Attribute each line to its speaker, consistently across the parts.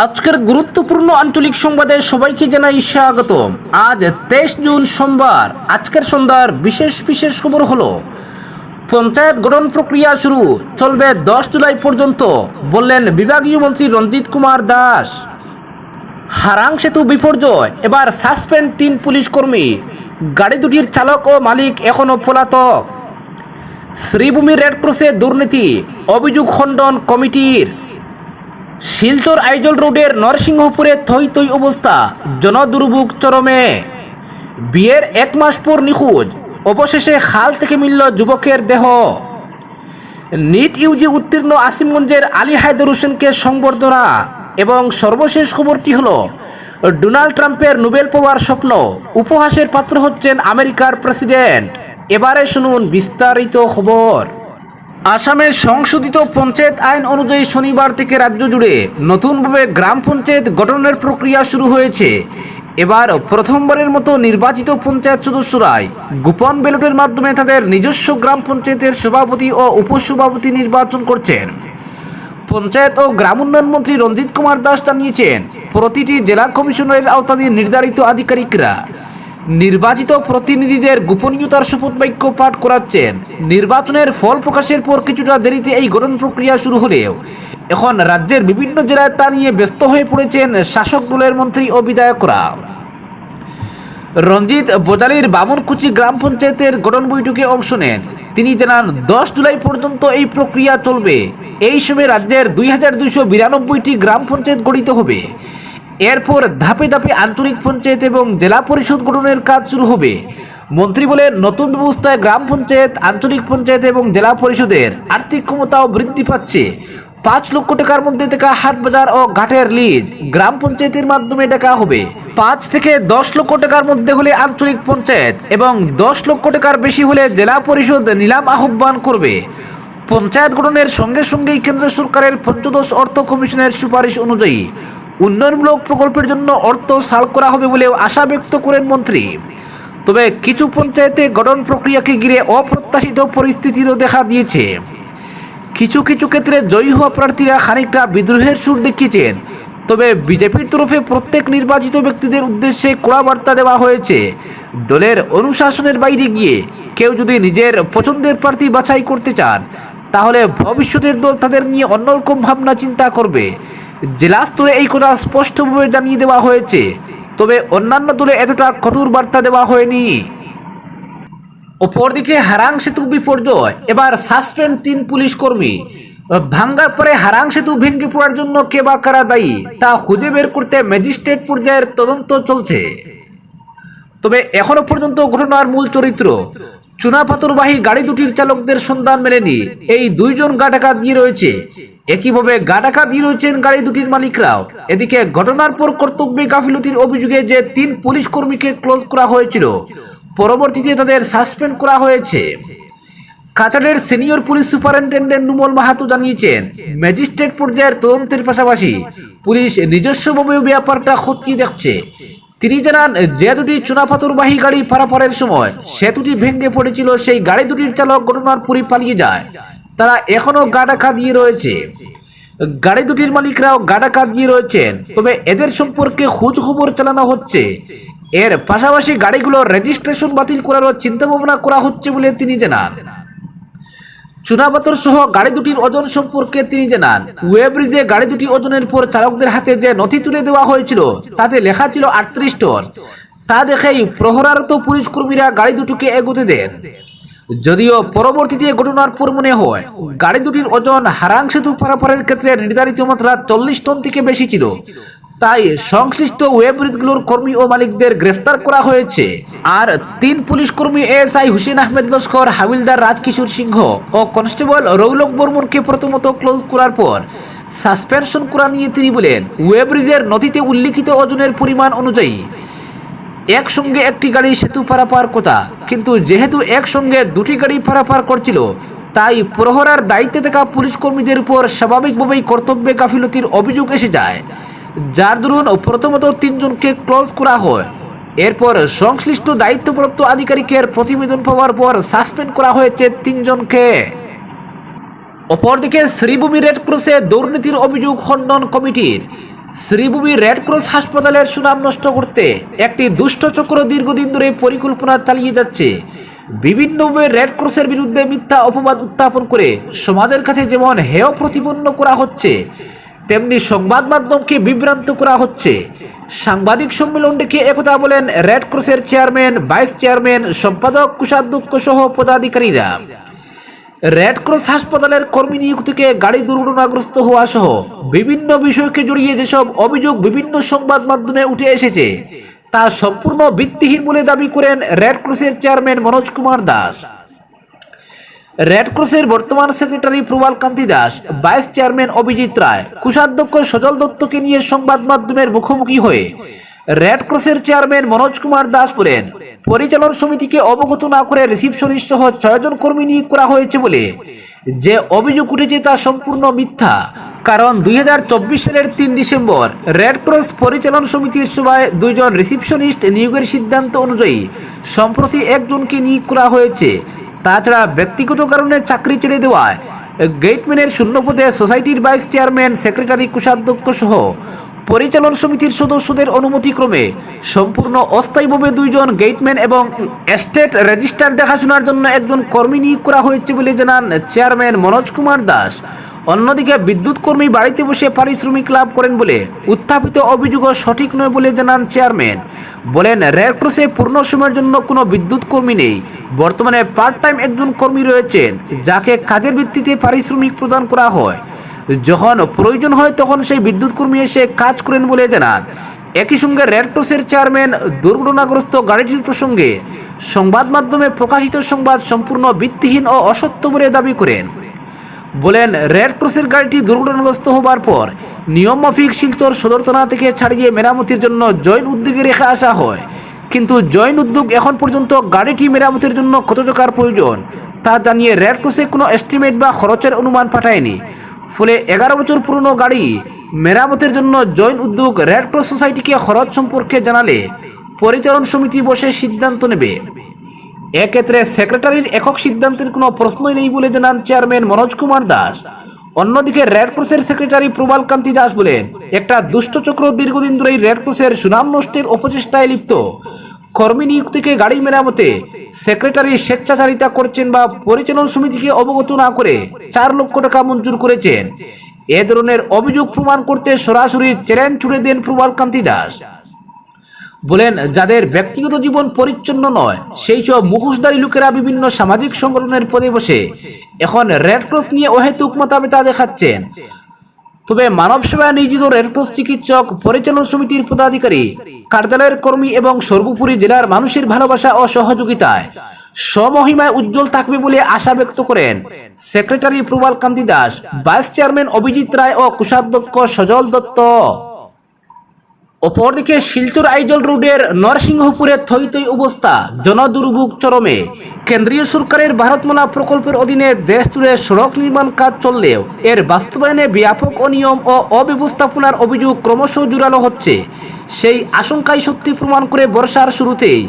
Speaker 1: আজকের গুরুত্বপূর্ণ আঞ্চলিক সংবাদে সবাইকে জানাই স্বাগত আজ তেইশ জুন সোমবার, আজকের সন্ধ্যার বিশেষ বিশেষ খবর হলো, পঞ্চায়েত গঠন প্রক্রিয়া শুরু, চলবে দশ জুলাই পর্যন্ত, বললেন বিভাগীয় মন্ত্রী রঞ্জিত কুমার দাস। হারাং সেতু বিপর্যয়, এবার সাসপেন্ড তিন পুলিশ কর্মী, গাড়ি দুটির চালক ও মালিক এখনও পলাতক। শ্রীভূমি রেডক্রসে দুর্নীতি, অভিযোগ খণ্ডন কমিটির। শিলচর আইজল রোডের নরসিংহপুরে থই থই অবস্থা। জনদুর্ভোগ চরমে। বিয়ের এক মাস পর নিখোঁজ। অবশেষে খাল থেকে মিলল যুবকের দেহ। নিট ইউজি উত্তীর্ণ আসিমগঞ্জের আলী হায়দর হোসেনকে সংবর্ধনা এবং সর্বশেষ খবরটি হল, ডোনাল্ড ট্রাম্পের নোবেল পাওয়ার স্বপ্ন। উপহাসের পাত্র হচ্ছেন আমেরিকার প্রেসিডেন্ট। এবারে শুনুন বিস্তারিত খবর। আসামের সংশোধিত পঞ্চায়েত আইন অনুযায়ী শনিবার থেকে রাজ্য জুড়ে নতুনভাবে গ্রাম পঞ্চায়েত গঠনের প্রক্রিয়া শুরু হয়েছে। এবার প্রথমবারের মতো নির্বাচিত পঞ্চায়েত সদস্যরাই গোপন ব্যালটের মাধ্যমে তাদের নিজস্ব গ্রাম পঞ্চায়েতের সভাপতি ও উপসভাপতি নির্বাচন করছেন। পঞ্চায়েত ও গ্রাম উন্নয়ন মন্ত্রী রঞ্জিত কুমার দাস জানিয়েছেন, প্রতিটি জেলা কমিশনারের আওতাধীন নির্ধারিত আধিকারিকরা নির্বাচিত প্রতিনিধিদের গোপনীয়তার শপথ বাক্য পাঠ করাচ্ছেন। নির্বাচনের ফল প্রকাশের পর কিছুটা দেরিতে এই গঠন প্রক্রিয়া শুরু হলেও, এখন রাজ্যের বিভিন্ন জেলায় তা নিয়ে ব্যস্ত হয়ে পড়েছেন শাসক দলের মন্ত্রী ও বিধায়করা। রঞ্জিত বোজালির বামনকুচি গ্রাম পঞ্চায়েতের গঠন বৈঠকে অংশ নেন। তিনি জানান, দশ জুলাই পর্যন্ত এই প্রক্রিয়া চলবে। এই সময় রাজ্যের দুই হাজার দুইশো বিরানব্বইটি গ্রাম পঞ্চায়েত গঠিত হবে। এরপর ধাপে ধাপে আঞ্চলিক পঞ্চায়েত এবং জেলা পরিষদ গঠনের কাজ শুরু হবে। মন্ত্রী বলেন, নতুন ব্যবস্থায় গ্রাম পঞ্চায়েত, আঞ্চলিক পঞ্চায়েত এবং জেলা পরিষদের আর্থিক ক্ষমতাও বৃদ্ধি পাচ্ছে। পাঁচ লক্ষ টাকার মধ্যে টাকা হাট বাজার ও ঘাটের লিজ গ্রাম পঞ্চায়েতের মাধ্যমে টাকা হবে। পাঁচ থেকে দশ লক্ষ টাকার মধ্যে হলে আঞ্চলিক পঞ্চায়েত এবং দশ লক্ষ টাকার বেশি হলে জেলা পরিষদ নিলাম আহ্বান করবে। পঞ্চায়েত গঠনের সঙ্গে সঙ্গেই কেন্দ্র সরকারের পঞ্চদশ অর্থ কমিশনের সুপারিশ অনুযায়ী উন্নয়নমূলক প্রকল্পের জন্য অর্থ সাল করা হবে বলেও আশা ব্যক্ত করেন মন্ত্রী। তবে কিছু পঞ্চায়েতে গঠন প্রক্রিয়াকে ঘিরে অপ্রত্যাশিত পরিস্থিতিরও দেখা দিয়েছে। কিছু কিছু ক্ষেত্রে জয়ী হওয়া প্রার্থীরা খানিকটা বিদ্রোহের সুর দেখিয়েছেন। তবে বিজেপির তরফে প্রত্যেক নির্বাচিত ব্যক্তিদের উদ্দেশ্যে কড়া বার্তা দেওয়া হয়েছে। দলের অনুশাসনের বাইরে গিয়ে কেউ যদি নিজের পছন্দের প্রার্থী বাছাই করতে চান, তাহলে ভবিষ্যতের দল তাদের নিয়ে অন্যরকম ভাবনা চিন্তা করবে। জেলা স্তরে এই কথা স্পষ্টভাবে জানিয়ে দেওয়া হয়েছে, তবে অন্যান্য দলে এতটা কঠোর বার্তা দেওয়া হয়নি। অপরদিকে হারাং সেতু বিপর্যয়, এবার সাসপেন্ড তিন পুলিশ কর্মী। ভাঙ্গার পরে হারাং সেতু ভেঙে পড়ার জন্য কে বা কারা দায়ী, তা খুঁজে বের করতে ম্যাজিস্ট্রেট পর্যায়ের তদন্ত চলছে। তবে এখনও পর্যন্ত ঘটনার মূল চরিত্র, চুনাপাথরবাহী গাড়ি দুটির চালকদের সন্ধান মেলেনি। এই দুইজন গাটাকা দিয়ে রয়েছে। একইভাবে গাটাকা দিয়ে রয়েছেন গাড়ি দুটির মালিকরাও। এদিকে ঘটনার পর কর্তব্যে গাফিলতির অভিযোগে যে তিন পুলিশ কর্মীকে ক্লোজ করা হয়েছিল, পরবর্তীতে তাদের সাসপেন্ড করা হয়েছে। কাছাড়ের senior police superintendent Numal Mahato জানিয়েছেন, ম্যাজিস্ট্রেট পর্যায়ের তদন্তের পাশাপাশি পুলিশ নিজস্বভাবেও ব্যাপারটা খতিয়ে দেখছে। তিনি জানান, যে দুটি চুনাপাথরবাহী গাড়ি পারাপারের সময় সেতুটি ভেঙে পড়েছিল, সেই গাড়ি দুটির চালক ঘটনার পরই পালিয়ে যায়। তারা এখনও গাডাকা দিয়ে রয়েছে। গাড়ি দুটির মালিকরাও গাডাকা দিয়ে রয়েছেন। তবে এদের সম্পর্কে খোঁজ খবর চালানো হচ্ছে। এর পাশাপাশি গাড়িগুলোর রেজিস্ট্রেশন বাতিল করারও চিন্তা ভাবনা করা হচ্ছে বলে তিনি জানান। চুনাপাথর সহ গাড়ি দুটির ওজন সম্পর্কে তিনি জানান ওয়েব ব্রিজে গাড়ি দুটি ওজনের পর চালকদের হাতে যে নথি তুলে দেওয়া হয়েছিল, তাতে লেখা ছিল আটত্রিশ টন। তা দেখেই প্রহরারত পুলিশ কর্মীরা গাড়ি দুটিকে এগোতে দেন। যদিও পরবর্তীতে ঘটনার পর মনে হয়, গাড়ি দুটির ওজন হারাং সেতু পারাপারের ক্ষেত্রে নির্ধারিত মাত্রা চল্লিশ টন থেকে বেশি ছিল। তাই সংশ্লিষ্ট ওয়েব ব্রিজগুলোর কর্মী ও মালিকদের গ্রেফতার করা হয়েছে। আর তিন পুলিশ কর্মী এএসআই হুসেন আহমেদ লস্কর হাবিলদার রাজকিশোর সিংহ ও কনস্টেবল রৌলক বর্মনকে প্রথমত ক্লোজ করার পর সাসপেনশন করা নিয়ে তিনি বলেন, ওয়েব ব্রিজের নথিতে উল্লিখিত ওজনের পরিমাণ অনুযায়ী একসঙ্গে একটি গাড়ি সেতু পারাপার কথা? কিন্তু যেহেতু একসঙ্গে দুটি গাড়ি পারাপার করছিল, তাই প্রহরার দায়িত্বে থাকা পুলিশ কর্মীদের উপর স্বাভাবিকভাবেই কর্তব্যে গাফিলতির অভিযোগ এসে যায়। যার দরুন প্রথমত তিনজনকে ক্লোজ করা হয়। এরপর সংশ্লিষ্ট দায়িত্বপ্রাপ্ত আধিকারিকের প্রতিবেদন পাওয়ার পর সাসপেন্ড করা হয়েছে তিনজনকে। অপরদিকে শ্রীভূমি রেড ক্রসে দুর্নীতির অভিযোগ খণ্ডন কমিটির। শ্রীভূমি রেড ক্রস হাসপাতালের সুনাম নষ্ট করতে একটি দুষ্ট চক্র দীর্ঘদিন ধরে পরিকল্পনা চালিয়ে যাচ্ছে। বিভিন্নভাবে রেড ক্রসের বিরুদ্ধে মিথ্যা অপবাদ উত্থাপন করে সমাজের কাছে যেমন হেয় প্রতিপন্ন করা হচ্ছে, তেমনি সংবাদ মাধ্যমকে বিভ্রান্ত করা হচ্ছে। সাংবাদিক সম্মেলন ডেকে একথা বলেন রেড ক্রসের চেয়ারম্যান ভাইস চেয়ারম্যান সম্পাদক, কুষাধ্যক্ষ সহ পদাধিকারীরা। রেড ক্রস হাসপাতালের কর্মী নিয়োগ নিযুক্তিকে গাড়ি দুর্ঘটনাগ্রস্ত হওয়া সহ বিভিন্ন বিষয়কে জড়িয়ে যেসব অভিযোগ বিভিন্ন সংবাদ মাধ্যমে উঠে এসেছে, তা সম্পূর্ণ ভিত্তিহীন বলে দাবি করেন রেড ক্রসের চেয়ারম্যান মনোজ কুমার দাস। রেড ক্রসের বর্তমান secretary Prabal Kanti Das, vice chairman Abhijit Roy, কোষাধ্যক্ষ সজল দত্তকে নিয়ে সংবাদ মাধ্যমের মুখোমুখি হয়ে রেড ক্রসের চেয়ারম্যান মনোজ কুমার দাস বলেন, পরিচালন সমিতিকে অবগত না করে রিসিপশনিস্ট সহ ছয়জন কর্মী নিয়োগ করা হয়েছে বলে যে অভিযোগ উঠেছে তা সম্পূর্ণ মিথ্যা। কারণ দুই হাজার চব্বিশ সালের তিন ডিসেম্বর রেড ক্রস পরিচালন সমিতির সভায় দুইজন রিসিপশনিস্ট নিয়োগের সিদ্ধান্ত অনুযায়ী সম্প্রতি একজনকে নিয়োগ করা হয়েছে। তাছাড়া ব্যক্তিগত কারণে চাকরি ছেড়ে দেওয়ায় গেটম্যানের শূন্যপদে সোসাইটির ভাইস চেয়ারম্যান সেক্রেটারি কোষাধ্যক্ষ সহ পরিচালন সমিতির সদস্যদের অনুমতিক্রমে সম্পূর্ণ অস্থায়ীভাবে দুইজন গেটম্যান এবং এস্টেট রেজিস্টার দেখাশোনার জন্য একজন কর্মী নিয়োগ করা হয়েছে বলে জানান চেয়ারম্যান মনোজ কুমার দাস। অন্যদিকে বিদ্যুৎ কর্মী বাড়িতে বসে পারিশ্রমিক লাভ করেন বলে উত্থাপিত অভিযোগও সঠিক নয় বলে জানান চেয়ারম্যান। বলেন রেড ক্রসে পূর্ণ সময়ের জন্য কোনো বিদ্যুৎ কর্মী নেই। বর্তমানে পার্ট টাইম একজন কর্মী রয়েছেন, যাকে কাজের ভিত্তিতে পারিশ্রমিক প্রদান করা হয়। যখন প্রয়োজন হয় তখন সেই বিদ্যুৎ কর্মী এসে কাজ করেন বলে জানান। একই সঙ্গে রেড ক্রসের চেয়ারম্যান দুর্ঘটনাগ্রস্ত গাড়িটির প্রসঙ্গে সংবাদ মাধ্যমে প্রকাশিত সংবাদ সম্পূর্ণ ভিত্তিহীন ও অসত্য বলে দাবি করেন। বলেন রেড ক্রসের গাড়িটি দুর্ঘটনাগ্রস্ত হবার পর নিয়ম মাফিক শিলচর সদর থানা থেকে ছাড়িয়ে মেরামতির জন্য জয়েন উদ্যোগে রেখে আসা হয়। কিন্তু জয়েন উদ্যোগ এখন পর্যন্ত গাড়িটি মেরামতির জন্য কত টাকার প্রয়োজন তা জানিয়ে রেড ক্রসে কোনো এস্টিমেট বা খরচের অনুমান পাঠায়নি। ফলে এগারো বছর পুরনো গাড়ি মেরামতের জন্য জয়েন উদ্যোগ রেড ক্রস সোসাইটিকে খরচ সম্পর্কে জানালে পরিচালন সমিতি বসে সিদ্ধান্ত নেবে। এক্ষেত্রে সেক্রেটারির একক সিদ্ধান্তের কোনো প্রশ্নই নেই বলে জানান চেয়ারম্যান মনোজ কুমার দাস। অন্যদিকে রেড ক্রসের সেক্রেটারি প্রবাল কান্তি দাস বলেন, একটা দুষ্ট চক্র দীর্ঘদিন ধরেই রেড ক্রসের সুনাম নষ্টের অপচেষ্টায় লিপ্ত। কর্মী নিযুক্তিকে গাড়ি মেরামতে সেক্রেটারি স্বেচ্ছাচারিতা করছেন বা পরিচালন সমিতিকে অবগত না করে চার লক্ষ টাকা মঞ্জুর করেছেন। এ ধরনের অভিযোগ প্রমাণ করতে সরাসরি চ্যালেঞ্জ ছুড়ে দেন প্রবাল কান্তি দাস। বলেন, যাদের ব্যক্তিগত জীবন পরিচ্ছন্ন নয়, সেই সব মুখোশধারী লোকেরা বিভিন্ন সামাজিক সংগঠনের পদে বসে এখন রেড ক্রস নিয়ে অহেতুক মতাবেতা দেখাচ্ছেন। তবে মানব সেবা নিয়োজিত রেডক্রস চিকিৎসক পরিচালন সমিতির পদাধিকারী, কার্যালয়ের কর্মী এবং সর্বোপরি জেলার মানুষের ভালোবাসা ও সহযোগিতায় স্বমহিমায় উজ্জ্বল থাকবে বলে আশা ব্যক্ত করেন secretary Prabal Kanti Das, vice chairman Abhijit Roy ও কোষাধ্যক্ষ সজল দত্ত। অপরদিকে শিলচর আইজল রোডের নরসিংহপুরে থই থই অবস্থা, জনদুর্ভোগ চরমে। কেন্দ্রীয় সরকারের ভারতমালা প্রকল্পের অধীনে দেশ জুড়ে সড়ক নির্মাণ কাজ চললেও এর বাস্তবায়নে ব্যাপক অনিয়ম ও অব্যবস্থাপনার অভিযোগ ক্রমশ জোরালো হচ্ছে। সেই আশঙ্কাই সত্যি প্রমাণ করে বর্ষার শুরুতেই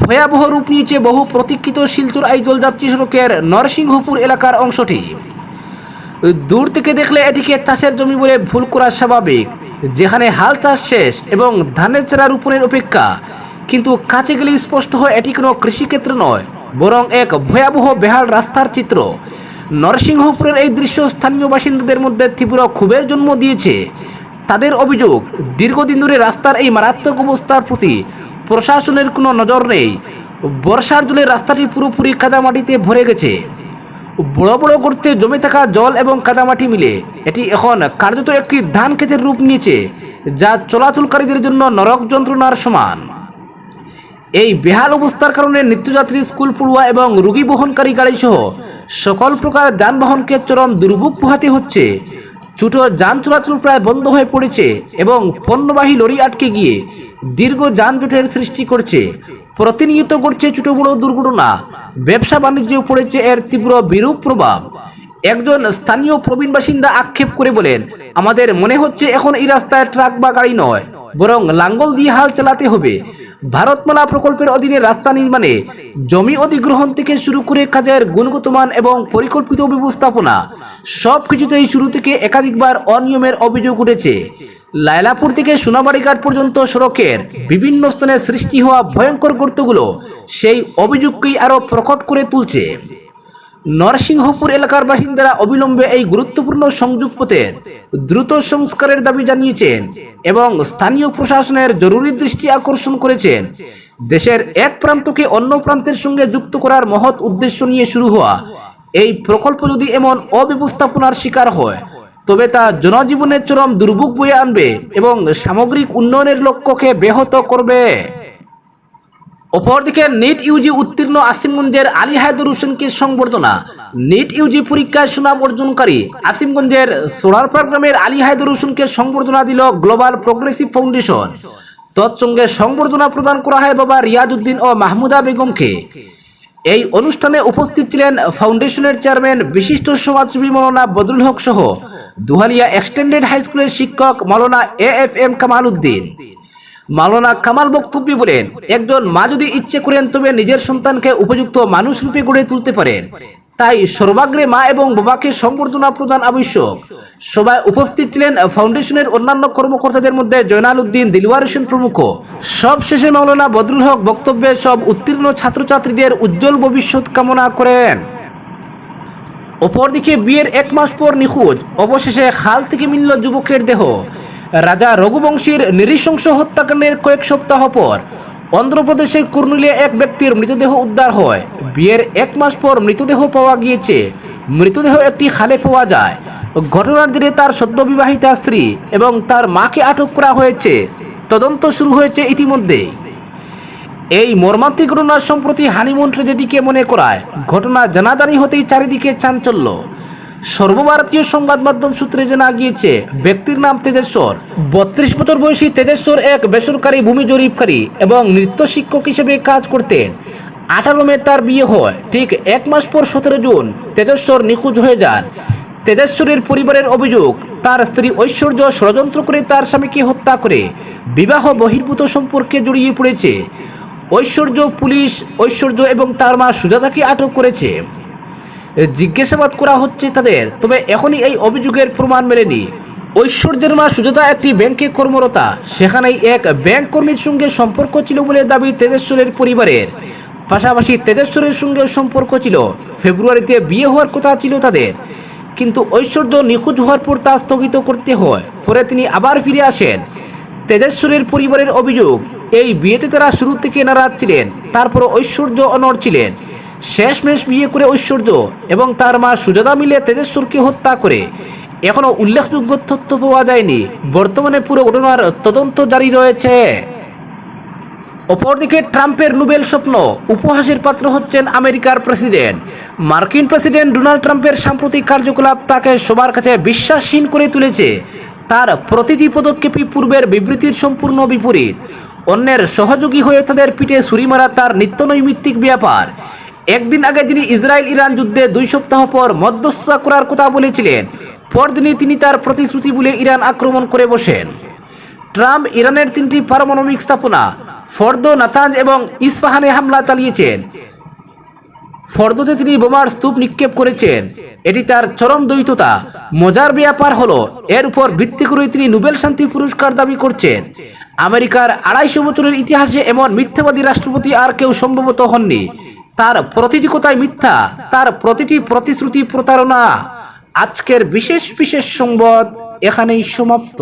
Speaker 1: ভয়াবহ রূপ নিয়েছে বহু প্রতীক্ষিত শিলচর আইজল যাত্রী সড়কের নরসিংহপুর এলাকার অংশটি। দূর থেকে দেখলে এটিকে চাষের জমি বলে ভুল করা স্বাভাবিক। যেখানে হাল চাষ শেষ এবং ধানের চারা রোপণের অপেক্ষা। কিন্তু কাছে গেলে স্পষ্ট হয় এটি কোনো কৃষিক্ষেত্র নয়, বরং এক ভয়াবহ বেহাল রাস্তার চিত্র। নরসিংহপুরের এই দৃশ্য স্থানীয় বাসিন্দাদের মধ্যে তীব্র ক্ষোভের জন্ম দিয়েছে। তাদের অভিযোগ, দীর্ঘদিন ধরে রাস্তার এই মারাত্মক অবস্থার প্রতি প্রশাসনের কোনো নজর নেই। বর্ষার জলে রাস্তাটি পুরোপুরি কাদামাটিতে ভরে গেছে। বড় বড় করতে জমে থাকা জল এবং কাদামাটি মিলে এটি এখন কার্যত একটি ধান ক্ষেতের রূপ নিয়েছে, যা চলাচলকারীদের জন্য নরক যন্ত্রণার সমান। এই বেহাল অবস্থার কারণে নিত্যযাত্রী, স্কুল পড়ুয়া এবং রুগী বহনকারী গাড়ি সহ সকল প্রকার যানবাহনকে চরম দুর্ভোগ পোহাতে হচ্ছে। ছোট যান চলাচল প্রায় বন্ধ হয়ে পড়েছে এবং পণ্যবাহী লরি আটকে গিয়ে দীর্ঘ যানজটের সৃষ্টি করছে। প্রতিনিয়ত ঘটছে ছোট বড় দুর্ঘটনা। ব্যবসা বাণিজ্যেও পড়েছে এর তীব্র বিরূপ প্রভাব। একজন স্থানীয় প্রবীণ বাসিন্দা আক্ষেপ করে বলেন, আমাদের মনে হচ্ছে এখন এই রাস্তায় ট্রাক বা গাড়ি নয়, বরং লাঙ্গল দিয়ে হাল চালাতে হবে। ভারতমালা প্রকল্পের অধীনে রাস্তা নির্মাণে জমি অধিগ্রহণ থেকে শুরু করে কাজের গুণগত মান এবং পরিকল্পিত ব্যবস্থাপনা সব কিছুতেই শুরু থেকে একাধিকবার অনিয়মের অভিযোগ উঠেছে। লায়লাপুর থেকে সোনাবাড়িঘাট পর্যন্ত সড়কের বিভিন্ন স্থানে সৃষ্টি হওয়া ভয়ঙ্কর গর্তগুলো সেই অভিযোগকেই আরও প্রকট করে তুলছে। নরসিংহপুর এলাকার বাসিন্দারা অবিলম্বে এই গুরুত্বপূর্ণ সংযোগ পথের দ্রুত সংস্কারের দাবি জানিয়েছেন এবং স্থানীয় প্রশাসনের জরুরি দৃষ্টি আকর্ষণ করেছেন। দেশের এক প্রান্তকে অন্য প্রান্তের সঙ্গে যুক্ত করার মহৎ উদ্দেশ্য নিয়ে শুরু হওয়া এই প্রকল্প যদি এমন অব্যবস্থাপনার শিকার হয় তবে তা জনজীবনের চরম দুর্ভোগ বয়ে আনবে এবং সামগ্রিক উন্নয়নের লক্ষ্যকে ব্যাহত করবে। অপরদিকে নিট ইউজি উত্তীর্ণ আসিমগঞ্জের আলী হায়দুর হোসেনকে সংবর্ধনা। নিট ইউজি পরীক্ষায় সুনাম অর্জনকারী আসিমগঞ্জের সোলারপাড় গ্রামের আলী হায়দুর হোসেনকে সংবর্ধনা দিল গ্লোবাল প্রোগ্রেসিভ ফাউন্ডেশন। তৎসঙ্গে সংবর্ধনা প্রদান করা হয় বাবা রিয়াজ উদ্দিন ও মাহমুদা বেগমকে। এই অনুষ্ঠানে উপস্থিত ছিলেন ফাউন্ডেশনের চেয়ারম্যান বিশিষ্ট সমাজসেবী মৌলানা বদরুল হক সহ দুহালিয়া এক্সটেন্ডেড হাই স্কুলের শিক্ষক Maulana A F M Kamal Uddin Maulana Kamal বক্তব্য বলেন, একজন মা যদি ইচ্ছে করেন তবে নিজের সন্তানকে উপযুক্ত মানুষ রূপে গড়ে তুলতে পারেন। তাই সর্বাগ্রে মা এবং বাবাকে সংবর্ধনা প্রদান আবশ্যক। সবাই উপস্থিত ছিলেন ফাউন্ডেশনের অন্যান্য কর্মকর্তাদের মধ্যে জয়নাল উদ্দিন দিলওয়ার হোসেন প্রমুখ। সব শেষে মাওলানা বদরুল হক বক্তব্যে সব উত্তীর্ণ ছাত্রছাত্রীদের উজ্জ্বল ভবিষ্যৎ কামনা করেন। অপরদিকে বিয়ের এক মাস পর নিখোঁজ। অবশেষে খাল থেকে মিলল যুবকের দেহ। রাজা রঘুবংশীর নৃশংস হত্যাকাণ্ডের কয়েক সপ্তাহ পর অন্ধ্রপ্রদেশের কুর্নুলিয়া এক ব্যক্তির মৃতদেহ উদ্ধার হয়। বিয়ের এক মাস পর মৃতদেহ পাওয়া গিয়েছে। মৃতদেহ একটি খালে পাওয়া যায়। ঘটনার জেরে তার সদ্যবিবাহিতা স্ত্রী এবং তার মাকে আটক করা হয়েছে। তদন্ত শুরু হয়েছে ইতিমধ্যেই। এই মর্মান্তিক ঘটনা সম্প্রতি হানিমুন ট্রেজেডিকে মনে করায়। ঘটনা জানাজানি হতেই চারিদিকে চাঞ্চল্য। সর্বভারতীয় সংবাদ মাধ্যম সূত্রে জানা গিয়েছে, ব্যক্তির নাম তেজেশ্বর। বত্রিশ বছর বয়সী তেজেশ্বর এক বেসরকারি ভূমি জরিপকারী এবং নৃত্য শিক্ষক হিসেবে কাজ করতেন। আঠারো মে তার বিয়ে হয়। ঠিক এক মাস পর সতেরো জুন তেজেশ্বর নিখোঁজ হয়ে যান। তেজেশ্বরের পরিবারের অভিযোগ, তার স্ত্রী ঐশ্বর্য ষড়যন্ত্র করে তার স্বামীকে হত্যা করে। বিবাহ বহির্ভূত সম্পর্কে জড়িয়ে পড়েছে। ঐশ্বর্য পুলিশ, ঐশ্বর্য এবং তার মা সুজাতাকে আটক করেছে। জিজ্ঞাসাবাদ করা হচ্ছে তাদের, তবে এখনই এই অভিযোগের প্রমাণ মেলেনি। ঐশ্বর্যের মা সুজাতা একটি ব্যাংকে কর্মরতা। সেখানেই এক ব্যাংক কর্মীর সঙ্গে সম্পর্ক ছিল বলে দাবি তেজেশ্বরের পরিবারের। পাশাপাশি তেজেশ্বরের সঙ্গে সম্পর্ক ছিল। ফেব্রুয়ারিতে বিয়ে হওয়ার কথা ছিল তাদের। কিন্তু ঐশ্বর্য নিখোঁজ হওয়ার পর তা স্থগিত করতে হয়। পরে তিনি আবার ফিরে আসেন। তেজেশ্বরের পরিবারের অভিযোগ এই বিয়েতে তারা শুরু থেকে নারাজ ছিলেন তারপর ঐশ্বর্য অনর ছিলেন। শেষমেশ বিয়ে করে ঐশ্বর্য এবং তার মা সুজাতা মিলে তেজেশ্বরকে হত্যা করে। এখনও উল্লেখযোগ্য তথ্য পাওয়া যায়নি। বর্তমানে পুরো ঘটনার তদন্ত জারি রয়েছে। অপরদিকে ট্রাম্পের নোবেল স্বপ্ন, উপহাসের পাত্র হচ্ছেন আমেরিকার প্রেসিডেন্ট। মার্কিন প্রেসিডেন্ট ডোনাল্ড ট্রাম্পের সাম্প্রতিক কার্যকলাপ তাকে সবার কাছে বিশ্বাসহীন করে তুলেছে। তার প্রতিটি পদক্ষেপই পূর্বের বিবৃতির সম্পূর্ণ বিপরীত। অন্যের সহযোগী হয়ে তাদের পিঠে ছুরি মারা তার নিত্যনৈমিত্তিক ব্যাপার। একদিন আগে যিনি ইসরায়েল ইরান যুদ্ধে দুই সপ্তাহ পর মধ্যস্থতা করার কথা বলেছিলেন, পরদিনই তিনি তার প্রতিশ্রুতি বলে ইরান আক্রমণ করে বসেন। ট্রাম্প ইরানের তিনটি পারমাণবিক স্থাপনা, ফর্দ নাতাঞ্জ এবং ইস্পাহানে হামলা চালিয়েছেন। ফর্দতে তিনি বোমার স্তূপ নিক্ষেপ করেছেন। এটি তার চরম দ্বৈততা। মজার ব্যাপার হলো, এর উপর ভিত্তি করে তিনি নোবেল শান্তি পুরস্কার দাবি করছেন। আমেরিকার আড়াইশো বছরের ইতিহাসে এমন মিথ্যাবাদী রাষ্ট্রপতি আর কেউ সম্ভবত হননি। তার প্রতিটি কথায় মিথ্যা, তার প্রতিটি প্রতিশ্রুতি প্রতারণা। আজকের বিশেষ বিশেষ সংবাদ এখানেই সমাপ্ত।